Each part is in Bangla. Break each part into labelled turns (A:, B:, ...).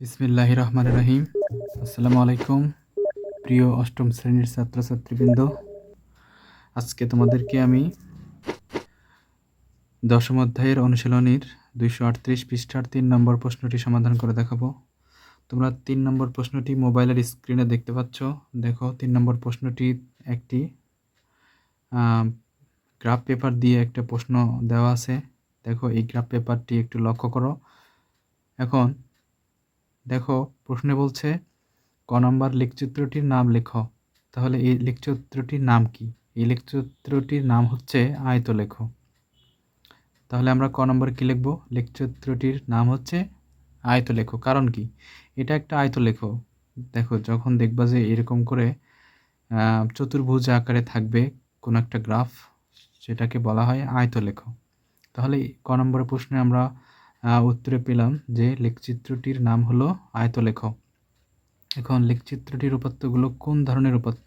A: বিসমিল্লাহ রহমান রহিম। আসসালামু আলাইকুম, প্রিয় অষ্টম শ্রেণির ছাত্রছাত্রীবৃন্দ। আজকে তোমাদেরকে আমি দশম অধ্যায়ের অনুশীলনীর দুইশো আটত্রিশ পৃষ্ঠার তিন নম্বর প্রশ্নটি সমাধান করে দেখাবো। তোমরা তিন নম্বর প্রশ্নটি মোবাইলের স্ক্রিনে দেখতে পাচ্ছ। দেখো, তিন নম্বর প্রশ্নটি একটি গ্রাফ পেপার দিয়ে একটা প্রশ্ন দেওয়া আছে। দেখো, এই গ্রাফ পেপারটি একটু লক্ষ্য করো। এখন দেখো, প্রশ্নে বলছে, ক নম্বর লেখচিত্রটির নাম লেখো। তাহলে এই লেখচিত্রটির নাম কি? এই লেখচিত্রটির নাম হচ্ছে আয়ত লেখো তাহলে আমরা ক নম্বর কী লিখব? লেখচিত্রটির নাম হচ্ছে আয়ত লেখো কারণ কি? এটা একটা আয়ত লেখো দেখো, যখন দেখবা যে এরকম করে চতুর্ভুজ আকারে থাকবে কোনো একটা গ্রাফ, সেটাকে বলা হয় আয়ত লেখো তাহলে ক নম্বরের প্রশ্নে আমরা উত্তরে পেলাম যে লেখচিত্রটির নাম হলো আয়তলেখ। এখন লেখচিত্রটির উপাত্তগুলো কোন ধরনের উপাত্ত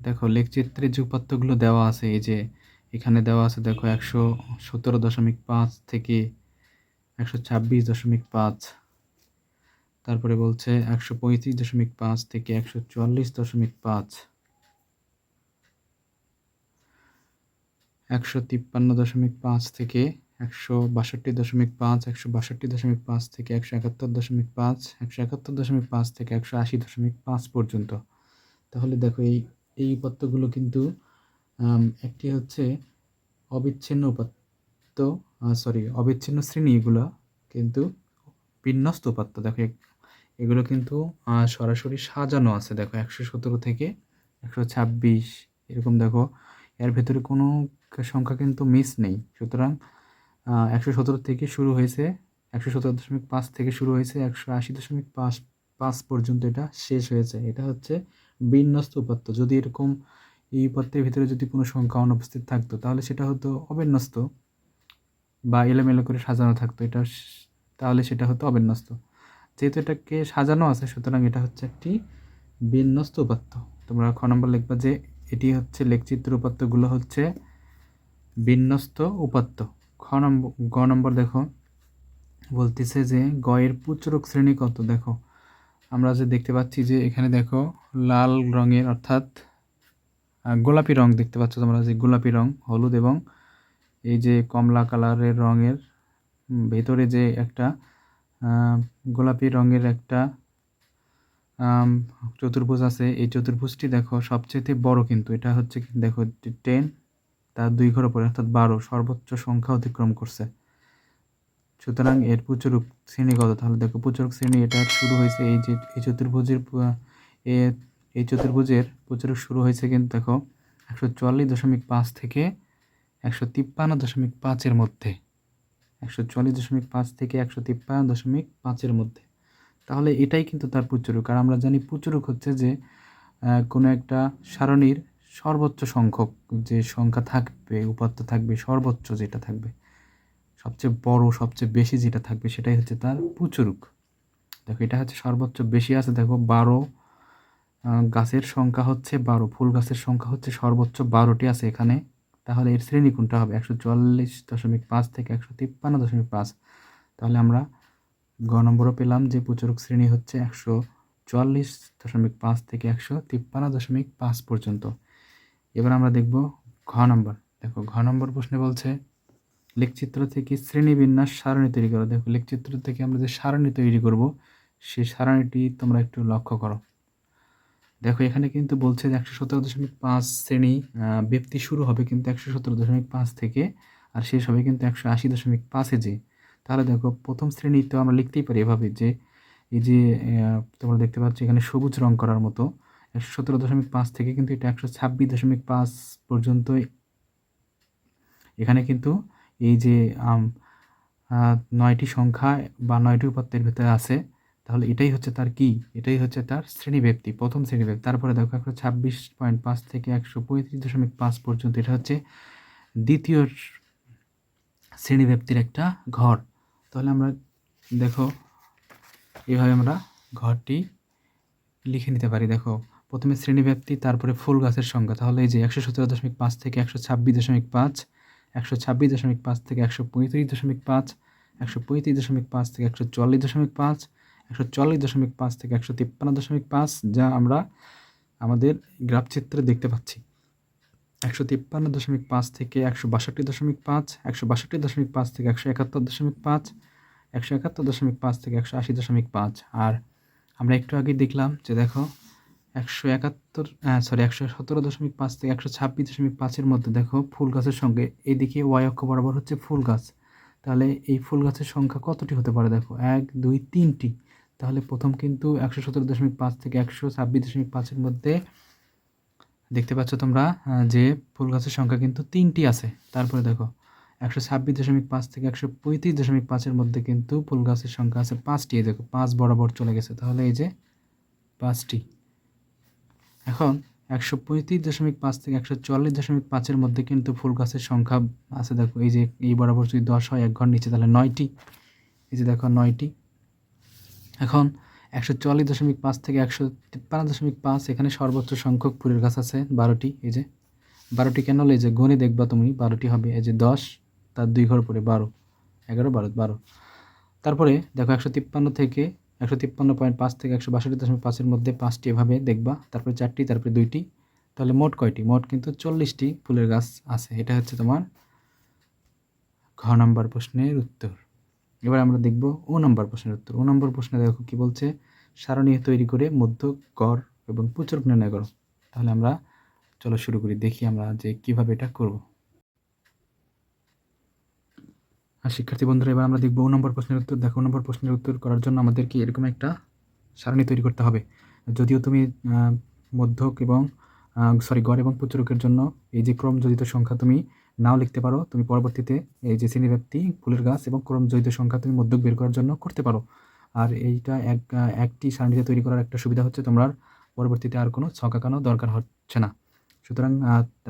A: দেখো লেখচিত্রের যে উপাত্তগুলো দেওয়া আছে, এই যে এখানে দেওয়া আছে, দেখো, একশো সতেরো দশমিক পাঁচ থেকে একশো ছাব্বিশ দশমিক পাঁচ। তারপরে বলছে একশো পঁয়ত্রিশ দশমিক পাঁচ থেকে একশো চুয়াল্লিশ দশমিক পাঁচ। একশো তিপ্পান্ন দশমিক পাঁচ থেকে একশো বাষট্টি দশমিক পাঁচ, একশো বাষট্টি দশমিক পাঁচ থেকে একশো একাত্তর দশমিক পাঁচ, একশো একাত্তর দশমিক পাঁচ থেকে একশো আশি দশমিক পাঁচ পর্যন্ত। তাহলে দেখো এই এই উপাত্তগুলো কিন্তু একটি হচ্ছে অবিচ্ছিন্ন উপাত্ত সরি অবিচ্ছিন্ন শ্রেণি, এগুলো কিন্তু বিন্যস্ত উপাত্ত। দেখো এগুলো কিন্তু সরাসরি সাজানো আছে। দেখো একশো সতেরো থেকে একশো ছাব্বিশ, এরকম দেখো। এর ভেতরে কোনো সংখ্যা কিন্তু মিস নেই। সুতরাং একশো সতেরো থেকে শুরু হয়েছে, একশো সতেরো দশমিক পাঁচ থেকে শুরু হয়েছে, একশো আশি দশমিক পাঁচ পাঁচ পর্যন্ত এটা শেষ হয়েছে। এটা হচ্ছে বিন্যস্ত উপাত্ত। যদি এরকম এই উপাত্তের ভিতরে যদি কোনো সংখ্যা অনুপস্থিত থাকতো, তাহলে সেটা হতো অবিন্যস্ত বা এলোমেলো করে সাজানো থাকতো। এটা তাহলে সেটা হতো অবিন্যস্ত। যেহেতু এটাকে সাজানো আছে, সুতরাং এটা হচ্ছে একটি বিন্যস্ত উপাত্ত। তোমরা খ নম্বর লিখবা যে এটি হচ্ছে লেখচিত্র উপাত্তগুলো হচ্ছে বিন্যস্ত উপাত্ত। খ নম্বর গ নম্বর দেখো। বলতেছে যে, গয়ের পুচরক শ্রেণি কত? দেখো, আমরা যে দেখতে পাচ্ছি যে, এখানে দেখো, লাল রঙের অর্থাৎ গোলাপি রং দেখতে পাচ্ছ তোমরা, যে গোলাপি রং, হলুদ এবং এই যে কমলা কালারের রঙের ভেতরে যে একটা গোলাপি রঙের একটা চতুর্ভুজ আছে। এই চতুর্ভুজটি দেখো সবচেয়ে বড় কিন্তু, এটা হচ্ছে দেখো টেন তার দুই ঘর পরে অর্থাৎ বারো, সর্বোচ্চ সংখ্যা অতিক্রম করছে। সুতরাং এর প্রচুরক শ্রেণি কত? তাহলে দেখো, প্রচুরক শ্রেণি, এটা শুরু হয়েছে এই যে, এই চতুর্ভুজের এই চতুর্ভুজের প্রচুরক শুরু হয়েছে কিন্তু দেখো, একশো চুয়াল্লিশ দশমিক পাঁচ থেকে একশো তিপ্পান্ন দশমিক পাঁচের মধ্যে। একশো চুয়াল্লিশ দশমিক পাঁচ থেকে একশো তিপ্পান্ন দশমিক পাঁচের মধ্যে। তাহলে এটাই কিন্তু তার প্রচুরক। আর আমরা জানি প্রচুরক হচ্ছে যে কোনো একটা সারণীর সর্বোচ্চ সংখ্যক যে সংখ্যা থাকবে, উপাত্ত থাকবে, সর্বোচ্চ যেটা থাকবে, সবচেয়ে বড়, সবচেয়ে বেশি যেটা থাকবে সেটাই হচ্ছে তার পুচুরুক। দেখো, এটা হচ্ছে সর্বোচ্চ বেশি আছে। দেখো, বারো গাছের সংখ্যা হচ্ছে বারো, ফুল গাছের সংখ্যা হচ্ছে সর্বোচ্চ বারোটি আছে এখানে। তাহলে এর শ্রেণি কোনটা হবে? একশো চুয়াল্লিশ দশমিক পাঁচ থেকে একশো তিপ্পান্ন দশমিক পাঁচ। তাহলে আমরা গ নম্বরও পেলাম যে প্রচুরক শ্রেণি হচ্ছে একশো চুয়াল্লিশ দশমিক পাঁচ থেকে একশো তিপ্পান্ন দশমিক পাঁচ পর্যন্ত। এবার আমরা দেখব ঘ নম্বর। দেখো, ঘ নম্বর প্রশ্নে বলছে, লেখচিত্র থেকে শ্রেণীবিন্যাস সারণী তৈরি করো। দেখো, লেখচিত্র থেকে আমরা যে সারণী তৈরি করব সেই সারণীটি তোমরা একটু লক্ষ্য করো। দেখো, এখানে কিন্তু বলছে যে একশো সতেরো দশমিক পাঁচ শ্রেণি ব্যক্তি শুরু হবে কিন্তু একশো সতেরো দশমিক পাঁচ থেকে, আর শেষ হবে কিন্তু একশো আশি দশমিক পাঁচে যে। তাহলে দেখো, প্রথম শ্রেণি তো আমরা লিখতেই পারি এভাবে যে, এই যে তোমরা দেখতে পাচ্ছ এখানে সবুজ রং করার মতো একশো সতেরো দশমিক পাঁচ থেকে কিন্তু এটা একশো ছাব্বিশ দশমিক পাঁচ পর্যন্ত এখানে কিন্তু এই যে নয়টি সংখ্যা বা নয়টি উপাত্তের ভিতরে আছে, তাহলে এটাই হচ্ছে তার কি? এটাই হচ্ছে তার শ্রেণীব্যাপ্তি প্রথম শ্রেণীব্যাপ্তি তারপরে দেখো একশো ছাব্বিশ পয়েন্ট পাঁচ থেকে একশো পঁয়ত্রিশ দশমিক পাঁচ পর্যন্ত এটা হচ্ছে দ্বিতীয় শ্রেণীব্যাপ্তির একটা ঘর। তাহলে আমরা দেখো, এভাবে আমরা ঘরটি লিখে নিতে পারি। দেখো প্রথমে শ্রেণীব্যাপ্তি তারপরে ফুল গাছের সংখ্যা। তাহলে এই যে একশো সতেরো দশমিক পাঁচ থেকে একশো ছাব্বিশ দশমিক পাঁচ, একশো ছাব্বিশ দশমিক পাঁচ থেকে একশো পঁয়ত্রিশ দশমিক পাঁচ, একশো পঁয়ত্রিশ দশমিক পাঁচ থেকে একশো চুয়াল্লিশ দশমিক পাঁচ, একশো চল্লিশ দশমিক পাঁচ থেকে একশো তিপ্পান্ন দশমিক পাঁচ, যা আমরা আমাদের গ্রাফ চিত্রে দেখতে পাচ্ছি। একশো তিপ্পান্ন দশমিক পাঁচ থেকে একশো বাষট্টি দশমিক পাঁচ, একশো বাষট্টি দশমিক পাঁচ থেকে একশো একাত্তর দশমিক পাঁচ, একশো একাত্তর দশমিক পাঁচ থেকে একশো আশি দশমিক পাঁচ। আর আমরা একটু আগে দেখলাম যে দেখো একশো একাত্তর সরি একশো সতেরো দশমিক পাঁচ থেকে একশো ছাব্বিশ দশমিক পাঁচের মধ্যে দেখো ফুল গাছের সঙ্গে, এদিকে ওয়াই অক্ষ বরাবর হচ্ছে ফুল গাছ। তাহলে এই ফুল গাছের সংখ্যা কতটি হতে পারে দেখো? এক, দুই, তিনটি। তাহলে প্রথম কিন্তু একশো সতেরো দশমিক পাঁচ থেকে একশো ছাব্বিশ দশমিক পাঁচের মধ্যে দেখতে পাচ্ছ তোমরা যে ফুল গাছের সংখ্যা কিন্তু তিনটি আছে। তারপরে দেখো, একশো ছাব্বিশ দশমিক পাঁচ থেকে একশো পঁয়ত্রিশ দশমিক পাঁচের মধ্যে কিন্তু ফুল গাছের সংখ্যা আছে পাঁচটি। দেখো, পাঁচ বরাবর চলে গেছে। তাহলে এই যে পাঁচটি। এখন একশো পঁয়ত্রিশ দশমিক পাঁচ থেকে একশো চুয়াল্লিশ দশমিক পাঁচের মধ্যে কিন্তু ফুল গাছের সংখ্যা আছে। দেখো, এই যে, এই বরাবর যদি দশ হয়, এক ঘর নিচে, তাহলে নয়টি। এই যে দেখো, নয়টি। এখন একশো চুয়াল্লিশ দশমিক পাঁচ থেকে একশো তিপ্পান্ন দশমিক পাঁচ, এখানে সর্বোচ্চ সংখ্যক ফুলের গাছ আছে বারোটি। এই যে, বারোটি কেন এই যে গণে দেখবা তুমি, বারোটি হবে, এই যে দশ, তার দুই ঘর পরে বারো। এগারো, বারো বারো। তারপরে দেখো, একশো তিপ্পান্ন থেকে একশো তিপ্পান্ন পয়েন্ট পাঁচ থেকে একশো বাষট্টি দশমিক পাঁচের মধ্যে পাঁচটি এভাবে দেখবা, তারপরে চারটি, তারপরে দুইটি, তাহলে মোট কয়টি? মোট কিন্তু চল্লিশটি ফুলের গাছ আছে। এটা হচ্ছে তোমার ঘ নম্বর প্রশ্নের উত্তর। এবার আমরা দেখব ও নম্বর প্রশ্নের উত্তর। ও নম্বর প্রশ্নে দেখো কি বলছে সারণী তৈরি করে মধ্য গড় এবং প্রচুর নির্ণয় করো তাহলে আমরা চলো শুরু করি, দেখি আমরা যে কীভাবে এটা করব। আর শিক্ষার্থী বন্ধুরা, এবার আমরা দেখব নম্বর প্রশ্নের উত্তর। দেখো, নম্বর প্রশ্নের উত্তর করার জন্য আমাদেরকে এরকম একটা সারণী তৈরি করতে হবে। যদিও তুমি মধ্যক এবং সরি গড় এবং পুচরকের জন্য এই যে ক্রমজড়িত সংখ্যা তুমি নাও লিখতে পারো, তুমি পরবর্তীতে এই যে শ্রেণীব্যাপ্তি, ফুলের গাছ এবং ক্রমজড়িত সংখ্যা তুমি মধ্যক বের করার জন্য করতে পারো। আর এইটা এক একটি সারণীতে তৈরি করার একটা সুবিধা হচ্ছে তোমরা পরবর্তীতে আর কোনো ছক আঁকানো দরকার হচ্ছে না। সুতরাং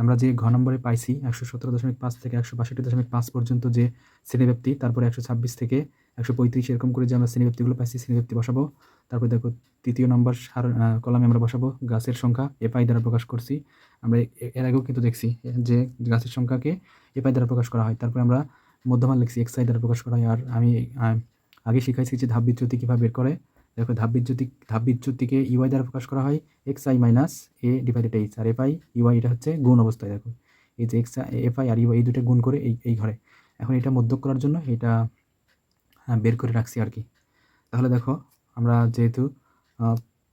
A: আমরা যে ঘ নম্বরে পাইছি, একশো সতেরো দশমিক পাঁচ থেকে একশো বাষট্টি দশমিক পাঁচ পর্যন্ত যে শ্রেণীব্যাপ্তি, তারপরে একশো ছাব্বিশ থেকে একশো পঁয়ত্রিশ এরকম করে যে আমরা শ্রেণীব্যাপ্তিগুলো পাইছি, শ্রেণীব্যাপ্তি বসাবো। তারপরে দেখো, তৃতীয় নম্বর সার কলামে আমরা বসাবো, গাছের সংখ্যা এপাই দ্বারা প্রকাশ করছি। আমরা এর আগেও কিন্তু দেখছি যে গাছের সংখ্যাকে এপাই দ্বারা প্রকাশ করা হয়। তারপরে আমরা মধ্যমান লিখছি, এক্স আই দ্বারা প্রকাশ করা হয়। আর আমি আগে শিখাইছি যে ধাপ বিচ্যুতি কীভাবে বের করে। দেখো ধাপ বিচ্যুতি ধাপ বিচ্যুতিকে ইউআই দ্বারা প্রকাশ করা হয় X I minus A divided H R F I U I এটা হচ্ছে গুণ অবস্থায় দেখো এই যে এক্স এফ আই আর ইউআই এই দুটো গুণ করে এই এই ঘরে। এখন এটা মধ্যক করার জন্য এটা আহ, বের করে রাখছি আর কি। তাহলে দেখো আমরা যেহেতু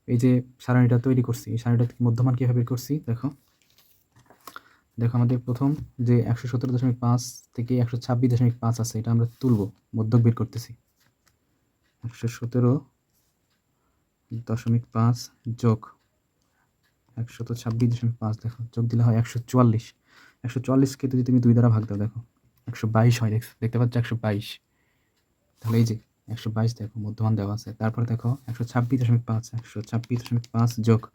A: এই যে সারণীটা তৈরি করছি এই সারণীটা মধ্যমান কীভাবে বের করছি দেখো। দেখো আমাদের প্রথম যে একশো সতেরো দশমিক পাঁচ থেকে একশো ছাব্বিশ দশমিক পাঁচ আছে এটা আমরা তুলব মধ্যক বের করতেছি। একশো সতেরো দশমিক পাঁচ যোগ একশত ছাব্বিশ দশমিক পাঁচ দেখো যোগ দিলে হয় একশো চুয়াল্লিশ। একশো চুয়াল্লিশকে যদি তুমি দুই দ্বারা ভাগ দাও দেখো একশো বাইশ হয় দেখ- দেখতে পাচ্ছ একশো বাইশ। তাহলে এই যে একশো বাইশ দেখো মধ্যমান দেওয়া আছে। তারপরে দেখো একশো ছাব্বিশ দশমিক পাঁচ একশো ছাব্বিশ দশমিক পাঁচ যোগ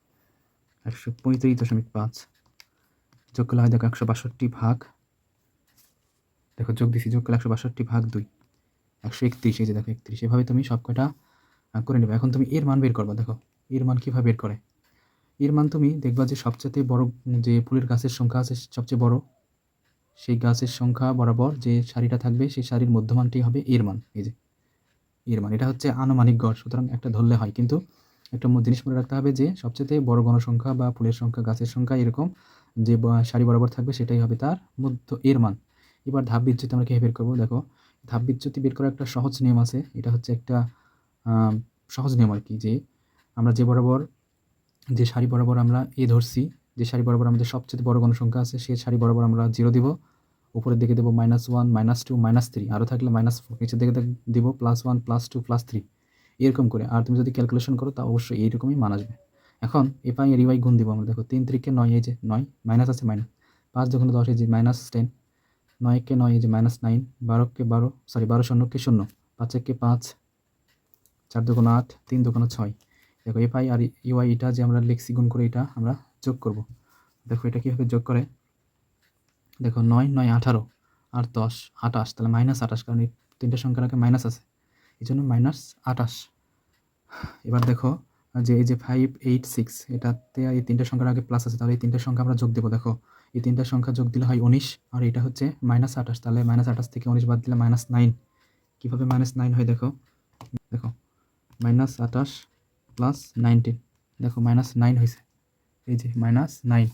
A: একশো পঁয়ত্রিশ দশমিক পাঁচ। যোগ করলে হয় দেখো একশো বাষট্টি ভাগ। দেখো যোগ দিছি যোগ করলে একশো বাষট্টি ভাগ দুই। একশো একত্রিশ এই যে দেখো একত্রিশ। এভাবে তুমি সব কটা আহ, করে নেবে। এখন তুমি এর মান বের করবা, দেখো। এর মান কীভাবে বের করে? এর মান তুমি দেখবা যে সবচেয়ে বড় যে ফুলের গাছের সংখ্যা আছে, সবচেয়ে বড়, সেই গাছের সংখ্যা বরাবর যে সারিটা থাকবে, সেই সারির মধ্যমানটি হবে এর মান। এই যে, এর মান। এটা হচ্ছে আনুমানিক গড়। সুতরাং একটা ধরলে হয়। কিন্তু একটা জিনিস মনে রাখতে হবে যে সবচেয়ে বড় গণসংখ্যা বা ফুলের সংখ্যা, গাছের সংখ্যা এরকম যে সারি বরাবর থাকবে, সেটাই হবে তার মধ্য এর মান। এবার ধাপ বিচ্যুতি আমরা কীভাবে বের করব? দেখো ধাপ বিচ্যুতি বের করার একটা সহজ নিয়ম আছে। এটা হচ্ছে একটা সহজ নিয়ম আর কি যে আমরা যে বরাবর যে সারি বরাবর আমরা এ ধরছি, যে সারি বরাবর আমাদের সবচেয়ে বড় গণসংখ্যা আছে সেই সারি বরাবর আমরা জিরো দিব। উপরের দিকে দেবো minus one minus two minus three আরও থাকলে মাইনাস ফোর নিচের দিকে দিব plus one plus two plus three এরকম করে। আর তুমি যদি ক্যালকুলেশন করো, তা অবশ্যই এইরকমই মান আসবে। এখন এ পাই এর ইউআই গুণ দিব আমরা। দেখো তিন তিরিকে নয় এই যে নয় মাইনাস আছে মাইনাস পাঁচ যখন দশ এই যে মাইনাস টেন নয়কে নয় এই যে মাইনাস নাইন বারোকে বারো সরি বারো শূন্যকে শূন্য। পাঁচ একে পাঁচ। চার দোকান আট, তিন দোকানো ছয়। দেখো এফ আই আর ইউআই এটা যে আমরা লিখছি গুণ করে এটা আমরা যোগ করব। দেখো এটা কীভাবে যোগ করে? দেখো নয় নয়, আঠারো আর দশ আটাশ তাহলে মাইনাস আঠাশ, কারণ এই তিনটে সংখ্যার আগে মাইনাস আছে। এই জন্য মাইনাস আটাশ এবার দেখো যে এই যে ফাইভ এইট সিক্স এটাতে এই তিনটে সংখ্যার আগে প্লাস আছে, তাহলে এই তিনটে সংখ্যা আমরা যোগ দেবো। দেখো এই তিনটে সংখ্যা যোগ দিলে হয় উনিশ, আর এটা হচ্ছে মাইনাস আঠাশ। তাহলে মাইনাস আঠাশ থেকে উনিশ বাদ দিলে মাইনাস নাইন কীভাবে মাইনাস নাইন হয় দেখো? দেখো মাইনাস আঠাশ প্লাস নাইনটিন দেখো মাইনাস নাইন হয়েছে। এই যে মাইনাস নাইন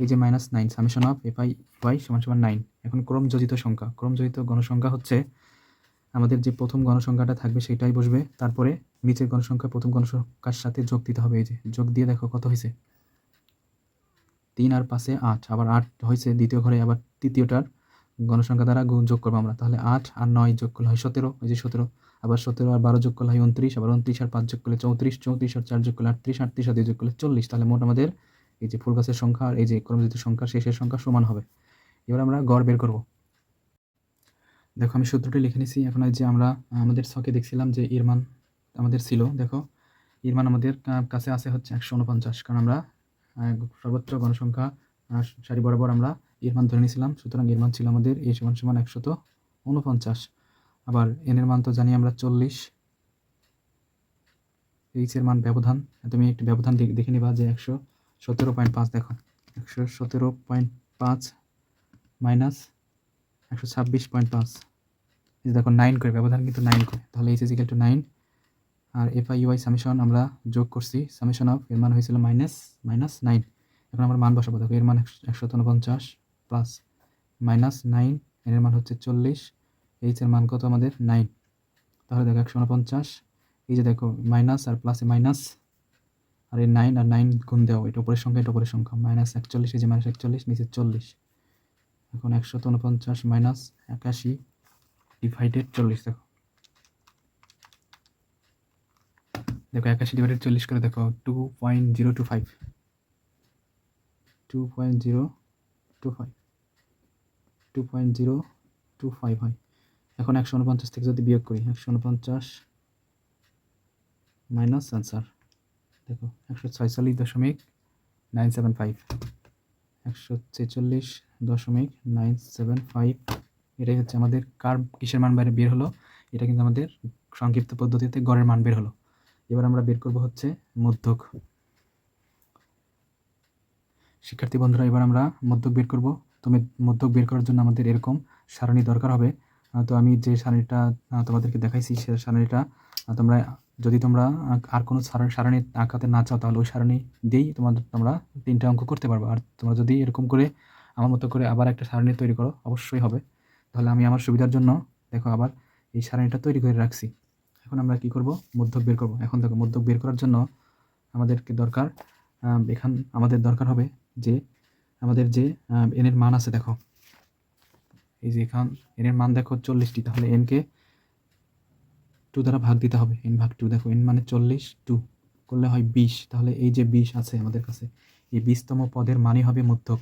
A: এই যে minus nine summation of F Y সমান সমান নাইন এখন ক্রমযোজিত সংখ্যা। ক্রমযোজিত গণসংখ্যা হচ্ছে আমাদের যে প্রথম গণসংখ্যাটা থাকবে সেটাই বসবে। তারপরে নিচের গণসংখ্যা প্রথম গণসংখ্যার সাথে যোগ দিতে হবে। এই যে যোগ দিয়ে দেখো কত হয়েছে। তিন আর পাশে আট। আবার আট হয়েছে দ্বিতীয় ঘরে। আবার তৃতীয়টার গণসংখ্যা দ্বারা যোগ করব আমরা। তাহলে আট আর নয় যোগ করলে হয় সতেরো। ওই যে সতেরো। আবার সতেরো আর বারো যোগ করলে হয় উনত্রিশ, আবার উনত্রিশ আর পাঁচ যোগ করলে চৌত্রিশ চৌত্রিশ আর চার যোগ করলে আটত্রিশ আটত্রিশ আর দুই যোগ করলে চল্লিশ। তাহলে মোট আমাদের এই যে ফুল গাছের সংখ্যা আর এই যে ক্রমযুক্ত সংখ্যা, শেষের সংখ্যা সমান হবে। এবার আমরা গড় বের করব। দেখো আমি সূত্রটি লিখে নিছি, এখন যে আমরা, আমাদের ছকে দেখছিলাম যে এর মান আমাদের ছিল, দেখো। এর মান আমাদের কাছে আছে হচ্ছে একশো উনপঞ্চাশ, কারণ আমরা সর্বোচ্চ গণসংখ্যা সারি বরাবর আমরা এর মান ধরে নিয়েছিলাম সুতরাং এর মান ছিল আমাদের এ সমান সমান একশত উনপঞ্চাশ। আবার এনের মান তো জানি আমরা চল্লিশ। এইচ এর মান ব্যবধান, তুমি একটু ব্যবধান দেখে নিবা যে একশো সতেরো পয়েন্ট পাঁচ দেখো। একশো সতেরো পয়েন্ট পাঁচ মাইনাস একশো ছাব্বিশ পয়েন্ট পাঁচ। এই যে দেখো নাইন করে, ব্যবধান কিন্তু নাইন করে। তাহলে H is equal to nine R F I U I summation আমরা যোগ করছি সামেশন অফ এর মান হয়েছিল মাইনাস মাইনাস নাইন এখন আমরা মান বসাবো। দেখো এর মান একশো উনপঞ্চাশ প্লাস মাইনাস নাইন এর মান হচ্ছে চল্লিশ। এইচ এর মান কত আমাদের? নাইন তাহলে দেখো একশো উনপঞ্চাশ। এই যে দেখো মাইনাস আর প্লাসে মাইনাস আর এই নাইন আর নাইন গুণ দেওয়া এটা উপরের সংখ্যা, এটা উপরের সংখ্যা। মাইনাস একচল্লিশ, এই যে মাইনাস একচল্লিশ, নিচে চল্লিশ। এখন একশো উনপঞ্চাশ মাইনাস একাশি ডিভাইডেড চল্লিশ, দেখো। দেখো একাশি ডিভাইডেড চল্লিশ করে দেখো two point zero two five two point zero two five two point zero two five হয়। এখন একশো উনপঞ্চাশ থেকে যদি বিয়োগ করি, একশো উনপঞ্চাশ মাইনাস আনসার দেখো, একশো ছয়চল্লিশ দশমিক নাইন সেভেন ফাইভ, একশো ছেচল্লিশ দশমিক নাইন সেভেন ফাইভ, এটাই হচ্ছে আমাদের কার কিসের মান বাইরে বের হলো? এটা কিন্তু আমাদের সংক্ষিপ্ত পদ্ধতিতে গড়ের মান বের হলো। এবার আমরা বের করব হচ্ছে মধ্যক। শিক্ষার্থী বন্ধুরা, এবার আমরা মধ্যক বের করব। তুমি মধ্যক বের করার জন্য আমাদের এরকম সারণী দরকার হবে। তো আমি যে আহ, তোমাদেরকে দেখাইছি সে আহ, তোমরা যদি তোমরা আর কোনো সারণী আঁকাতে না চাও তাহলে ওই সারণী দিয়েই তোমাদের তোমরা তিনটা অঙ্ক করতে পারবে। আর তোমরা যদি এরকম করে আমার মতো করে আবার একটা সারণী তৈরি করো অবশ্যই হবে। তাহলে আমি আমার সুবিধার জন্য দেখো আবার এই সারণীটা তৈরি করে রাখছি। এখন আমরা কি করব? মধ্যক বের করব। এখন দেখো মধ্যক বের করার জন্য আমাদেরকে দরকার এখান আমাদের দরকার হবে যে আমাদের যে এনের মান আছে দেখো। এই যে এখান এনের মান দেখো চল্লিশটি, তাহলে এনকে টু দ্বারা ভাগ দিতে হবে। এন ভাগ টু দেখো এন মানে চল্লিশ টু করলে হয় বিশ। তাহলে এই যে বিশ আছে আমাদের কাছে, এই বিশতম পদের মানই হবে মধ্যক।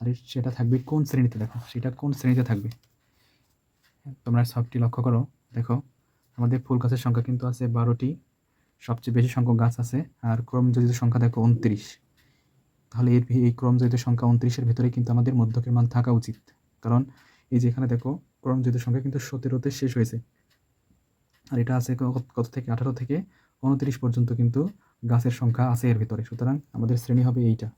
A: আর সেটা থাকবে কোন শ্রেণীতে দেখো, সেটা কোন শ্রেণীতে থাকবে? তোমরা সবটি লক্ষ্য করো, দেখো আমাদের ফুল গাছের সংখ্যা কিন্তু আছে বারোটি, সবচেয়ে বেশি সংখ্যক গাছ আছে, আর ক্রমযোজিত সংখ্যা দেখো উনত্রিশ। তাহলে এর এই ক্রমযোজিত সংখ্যা উনত্রিশের ভিতরে কিন্তু আমাদের মধ্যকের মান থাকা উচিত। কারণ এই যে এখানে দেখো ক্রমযোজিত সংখ্যা কিন্তু সতেরোতে শেষ হয়েছে। আর এটা আছে কত থেকে? আঠারো থেকে উনত্রিশ পর্যন্ত কিন্তু গাছের সংখ্যা আছে এর ভিতরে। সুতরাং আমাদের শ্রেণি হবে এইটা।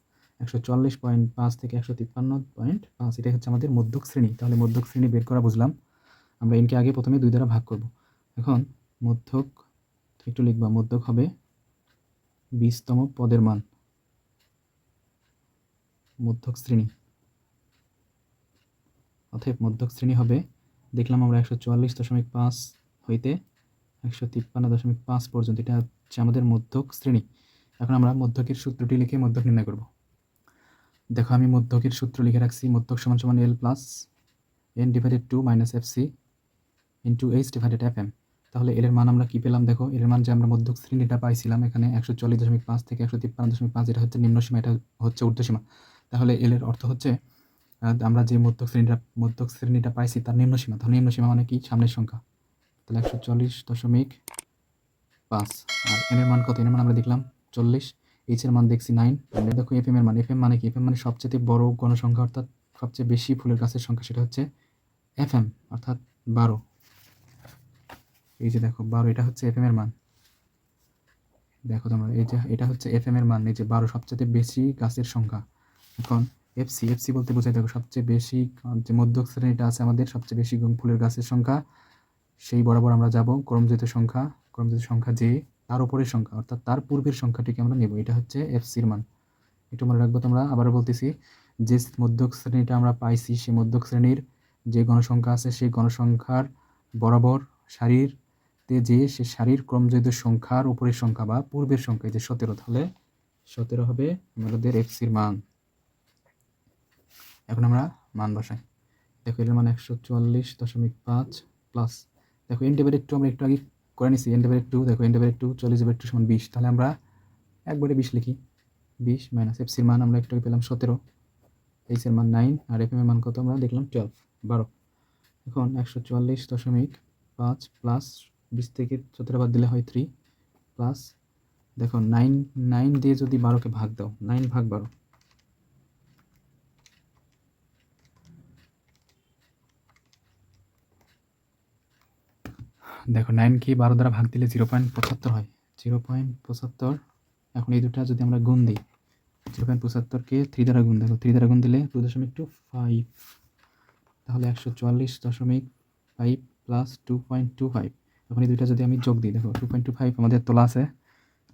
A: একশো চল্লিশ পয়েন্ট পাঁচ থেকে একশো তিপ্পান্ন পয়েন্ট পাঁচ, এটাই হচ্ছে আমাদের মধ্যক শ্রেণি। তাহলে মধ্যক শ্রেণি বের করা বুঝলাম। আমরা এনকে আগে প্রথমে দুই দ্বারা ভাগ করব। এখন মধ্যক, একটু লিখবা, মধ্যক হবে বিশতম পদের মান। মধ্যক শ্রেণি। অতএব মধ্যক শ্রেণি হবে। দেখলাম আমরা একশো চুয়াল্লিশ দশমিক পাঁচ হইতে একশো তিপ্পান্ন দশমিক পাঁচ পর্যন্ত। এটা হচ্ছে আমাদের মধ্যক শ্রেণি। এখন আমরা মধ্যকের সূত্রটি লিখে মধ্যক নির্ণয় করব। দেখো, আমি মধ্যকের সূত্র লিখে রাখছি, মধ্যক সমান সমান L plus N divided two minus F C into H divided F M তাহলে এর মান আমরা কি পেলাম? দেখো এর মান যে আমরা মধ্যক শ্রেণীটা পাইছিলাম এখানে একশো চল্লিশ দশমিক পাঁচ থেকে একশো তিপ্পান্ন দশমিক পাঁচ, এটা হচ্ছে নিম্নসীমা, এটা হচ্ছে ঊর্ধ্বসীমা। তাহলে এল এর অর্থ হচ্ছে আমরা যে মধ্যক শ্রেণীটা মধ্যক শ্রেণীটা পাইছি, তার নিম্ন নিম্নসীমা তাহলে নিম্নসীমা মানে কি? সামনের সংখ্যা। তাহলে একশো চল্লিশ দশমিক পাঁচ। আর এনের মান কত? এনের মান আমরা দেখলাম চল্লিশ। এইচের মান দেখছি নাইন দেখো এফ এর মান এফ এম মানে কি? এফ এম মানে সবচেয়ে বড় গণসংখ্যা অর্থাৎ সবচেয়ে বেশি ফুলের গাছের সংখ্যা, সেটা হচ্ছে এফ এম অর্থাৎ বারো। এই যে দেখো, বারো, এটা হচ্ছে এফ এম এর মান। দেখো তোমরা, এই যে, এটা হচ্ছে এফ এম এর মান, এই যে বারো সবচেয়ে বেশি গাছের সংখ্যা। এখন এফসি এফসি বলতে বোঝায়, দেখো, সবচেয়ে বেশি, যে মধ্যক শ্রেণীটা আছে আমাদের, সবচেয়ে বেশি ফুলের গাছের সংখ্যা, সেই বরাবর আমরা যাব ক্রমযুক্ত সংখ্যা ক্রমযুক্ত সংখ্যা যে, তার উপরের সংখ্যা, অর্থাৎ তার পূর্বের সংখ্যাটিকে আমরা নেব, এটা হচ্ছে এফসির মান। একটু মনে রাখব তোমরা, আবারও বলতেছি, যে মধ্যক শ্রেণীটা আমরা পাইছি, সেই মধ্যক শ্রেণির যে গণসংখ্যা আছে, সেই গণসংখ্যার বরাবর সারিরতে যে, সে সারির ক্রমযুক্ত সংখ্যার উপরের সংখ্যা বা পূর্বের সংখ্যা যে সতেরো, তাহলে সতেরো হবে আমাদের এফসির মান। এখন আমরা মান বসাই। দেখো এর মান একশো চুয়াল্লিশ দশমিক পাঁচ প্লাস দেখো এন ডেবের একটু আমরা একটু আগে করে নিছি এন ডেবের একটু দেখো এন ডেবের একটু চল্লিশ ডেবের একটু সমান বিশ। তাহলে আমরা একবারে বিশ লিখি। বিশ মাইনাস এফসির মান আমরা একটু আগে পেলাম সতেরো। এইচের মান নাইন আর এফ এর মান কত আমরা দেখলাম টুয়েলভ বারো। এখন একশো চুয়াল্লিশ দশমিক পাঁচ প্লাস বিশ থেকে সতেরো বাদ দিলে হয় থ্রি প্লাস দেখো নাইন নাইন দিয়ে যদি বারোকে ভাগ দাও নাইন ভাগ বারো। দেখো নাইন কি বারো দ্বারা ভাগ দিলে জিরো পয়েন্ট পঁচাত্তর হয়। জিরো পয়েন্ট পঁচাত্তর, এখন এই দুটা যদি আমরা গুণ দিই জিরো পয়েন্ট পঁচাত্তরকে থ্রি দ্বারা গুণ, দেখো থ্রি দ্বারা গুণ দিলে টু দশমিক টু ফাইভ তাহলে একশো চুয়াল্লিশ দশমিক five plus two point two five এখন এই দুইটা যদি আমি যোগ দিই, দেখো টু পয়েন্ট টু ফাইভ আমাদের তোলা আছে।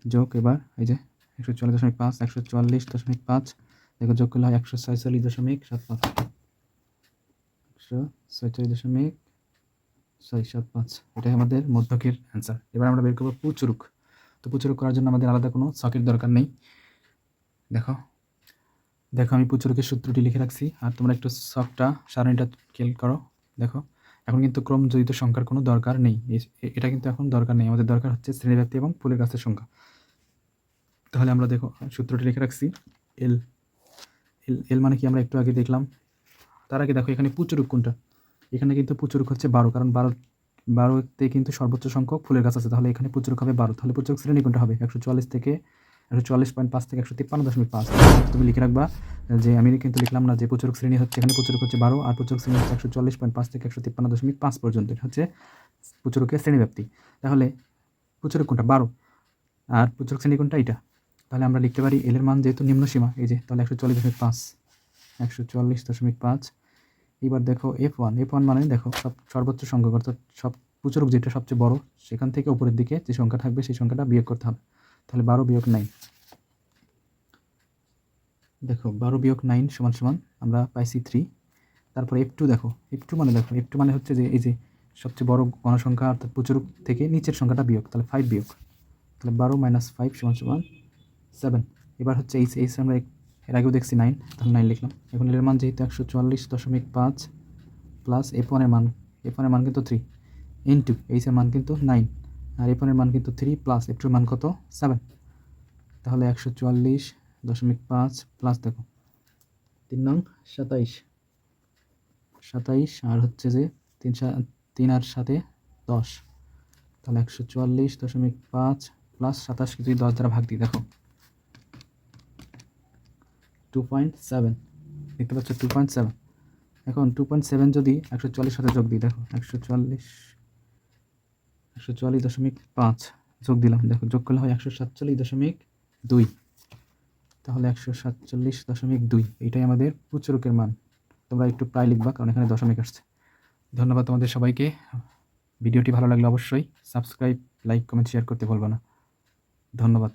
A: যোগ এবার, এই যে একশো চুয়াল্লিশ দশমিক পাঁচ, একশো চুয়াল্লিশ দশমিক পাঁচ, দেখো যোগ করলে হয় একশো ছয়চল্লিশ দশমিক সাত পাঁচ। একশো ছয়চল্লিশ দশমিক ছয়, সাত, পাঁচ, এটাই আমাদের মধ্যকের অ্যান্সার এবার আমরা বের করব পুচুরুক। তো পুচুরুক করার জন্য আমাদের আলাদা কোনো সকের দরকার নেই। দেখো দেখো আমি পুচুরুকের সূত্রটি লিখে রাখছি, আর তোমরা একটু শখটা সারণীটা খেয়াল করো। দেখো, এখন কিন্তু ক্রম জড়িত সংখ্যার কোনো দরকার নেই। এটা কিন্তু এখন দরকার নেই। আমাদের দরকার হচ্ছে শ্রেণীব্যাপ্তি এবং ফুলের গাছের সংখ্যা। তাহলে আমরা দেখো, সূত্রটি লিখে রাখছি এল এল এল মানে কি আমরা একটু আগে দেখলাম। তার আগে দেখো এখানে পুচুরুক কোনটা? এখানে কিন্তু পুচুরুক হচ্ছে বারো, কারণ বারো, বারোতে কিন্তু সর্বোচ্চ সংখ্যক ফুলের গাছ আছে। তাহলে এখানে পুচুরুক হবে বারো। তাহলে পুচুরুক শ্রেণি কোনটা হবে? একশো চুয়াল্লিশ থেকে একশো চুয়াল্লিশ পয়েন্ট পাঁচ থেকে একশো তিপ্পান্ন দশমিক পাঁচ। তুমি লিখে রাখবা যে, আমি কিন্তু লিখলাম না যে প্রচুরক শ্রেণি হচ্ছে এখানে প্রচুরক হচ্ছে বারো আর প্রচুরক শ্রেণি হচ্ছে একশো চল্লিশ পয়েন্ট পাঁচ থেকে একশো তিপ্পান্ন দশমিক পাঁচ পর্যন্ত। এটা হচ্ছে প্রচুরকের শ্রেণীব্যাপ্তি। তাহলে প্রচুরক কোনটা? বারো। আর প্রচুরক শ্রেণি কোনটা? এটা তাহলে আমরা লিখতে পারি এলের মান যেহেতু নিম্ন সীমা এই যে, তাহলে একশো চল্লিশ দশমিক পাঁচ। একশো চুয়াল্লিশ দশমিক পাঁচ। এবার দেখো এফ ওয়ান এফ ওয়ান মানে দেখো সব, সর্বোচ্চ সংখ্যক, অর্থাৎ সব প্রচুরক যেটা সবচেয়ে বড়, সেখান থেকে উপরের দিকে যে সংখ্যা থাকবে সেই সংখ্যাটা বিয়োগ করতে হবে। তাহলে বারো বিয়োগ নাইন দেখো বারো বিয়োগ নাইন সমান সমান আমরা পাইছি থ্রি তারপর এফ টু দেখো এফ টু মানে দেখো এফ টু মানে হচ্ছে যে এই যে সবচেয়ে বড় গণসংখ্যা, অর্থাৎ প্রচুরক থেকে নিচের সংখ্যাটা বিয়োগ, তাহলে ফাইভ বিয়োগ। তাহলে বারো মাইনাস ফাইভ সমান সমান সেভেন এবার হচ্ছে এইচ এইচ আমরা এর আগেও দেখছি নাইন তাহলে নাইন লিখলাম। এখন এর মান যেহেতু একশো চুয়াল্লিশ দশমিক পাঁচ প্লাস এফ ওয়ানের মান এফ ওয়ানের মান কিন্তু থ্রি ইন্টু এইচের মান কিন্তু নাইন আর এফ ওয়ানের মান কিন্তু থ্রি প্লাস এফ টুর মান কত? সেভেন তাহলে একশো চুয়াল্লিশ দশমিক পাঁচ প্লাস দেখো, তিন নং সাতাইশ। সাতাইশ আর হচ্ছে যে তিন তিন আর সাথে দশ। তাহলে একশো চুয়াল্লিশ দশমিক পাঁচ প্লাস সাতাশ যদি দশ দ্বারা ভাগ দিই, দেখো। টু পয়েন্ট সেভেন দেখতে পাচ্ছ টু পয়েন্ট সেভেন এখন টু পয়েন্ট সেভেন যদি একশো চুয়াল্লিশ সাথে যোগ দিই, দেখো, একশো চুয়াল্লিশ একশো চুয়াল্লিশ দশমিক পাঁচ যোগ দিলাম। দেখো, যোগ করলে হয় একশো সাতচল্লিশ দশমিক দুই। তাহলে একশো সাতচল্লিশ দশমিক দুই এইটাই আমাদের প্রচুরকের মান। তোমরা একটু প্রায় লিখবা, কারণ এখানে দশমিক আসছে। ধন্যবাদ তোমাদের সবাইকে। ভিডিওটি ভালো লাগলে অবশ্যই সাবস্ক্রাইব, লাইক, কমেন্ট, শেয়ার করতে ভুলবা না। ধন্যবাদ।